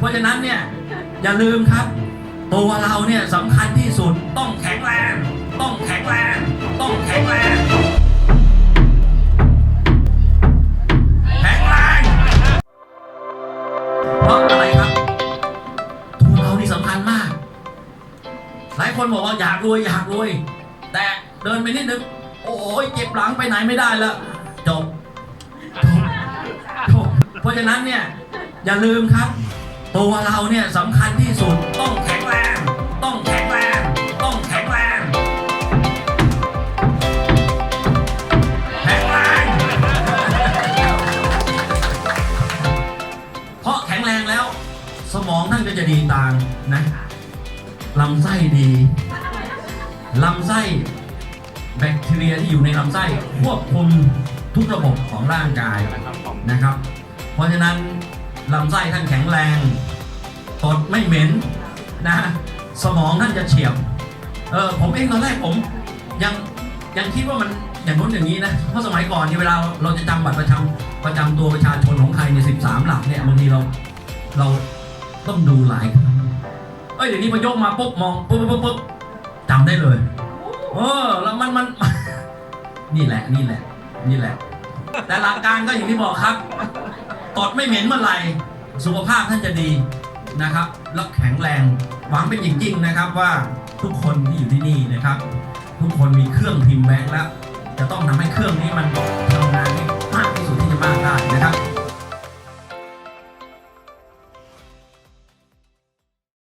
พราะฉะนั้นเนี่ยอย่าลืมครับ ตัวเราเนี่ยสำคัญที่สุดต้องแข็งแรง ต้องแข็งแรง ต้องแข็งแรงแข็งแรงเพราะอะไรครับ ตัวเรานี่สำคัญมาก หลายคนบอกว่าอยากรวยอยากรวย แต่เดินไปนิดนึงโอ้ยเจ็บหลังไปไหนไม่ได้แล้วจบจบจบเพราะฉะนั้นเนี่ยอย่าลืมครับ ตัวเราเนี่ยสำคัญที่สุดต้องแข็งแรง ต้องแข็งแรง ต้องแข็งแรง แข็งแรง เพราะแข็งแรงแล้ว สมองท่านก็จะดีตามนะลำไส้ดีลำไส้แบคทีเรียที่อยู่ในลำไส้ควบคุมทุกระบบของร่างกายนะครับ เพราะฉะนั้นลำไส้ท่านแข็งแรง ตดไม่เหม็นนะสมองท่านจะเฉียบเออผมเองตอนแรกผมยังยังคิดว่ามันอย่างนู้นอย่างนี้นะเพราะสมัยก่อนเนี่ยเวลาเราจะจำบัตรประจำประจำตัวประชาชนของใครเนี่ยสิบสามหลักเนี่ยบางทีเราเราต้องดูหลายครั้งเอ้ยเดี๋ยวนี้พอยกมาปุ๊บมองปุ๊บปุ๊บปุ๊บจำได้เลยเออแล้วมันมันนี่แหละนี่แหละ นี่แหละ แต่หลักการก็อย่างที่บอกครับตดไม่เหม็นเมื่อไหร่สุขภาพท่านจะดี นะครับแล้วแข็งแรงหวังเป็นอย่างยิ่งนะครับว่าทุกคนที่อยู่ที่นี่นะครับ ทุกคนมีเครื่องพิมพ์แบงค์แล้ว จะต้องทำให้เครื่องนี้มัน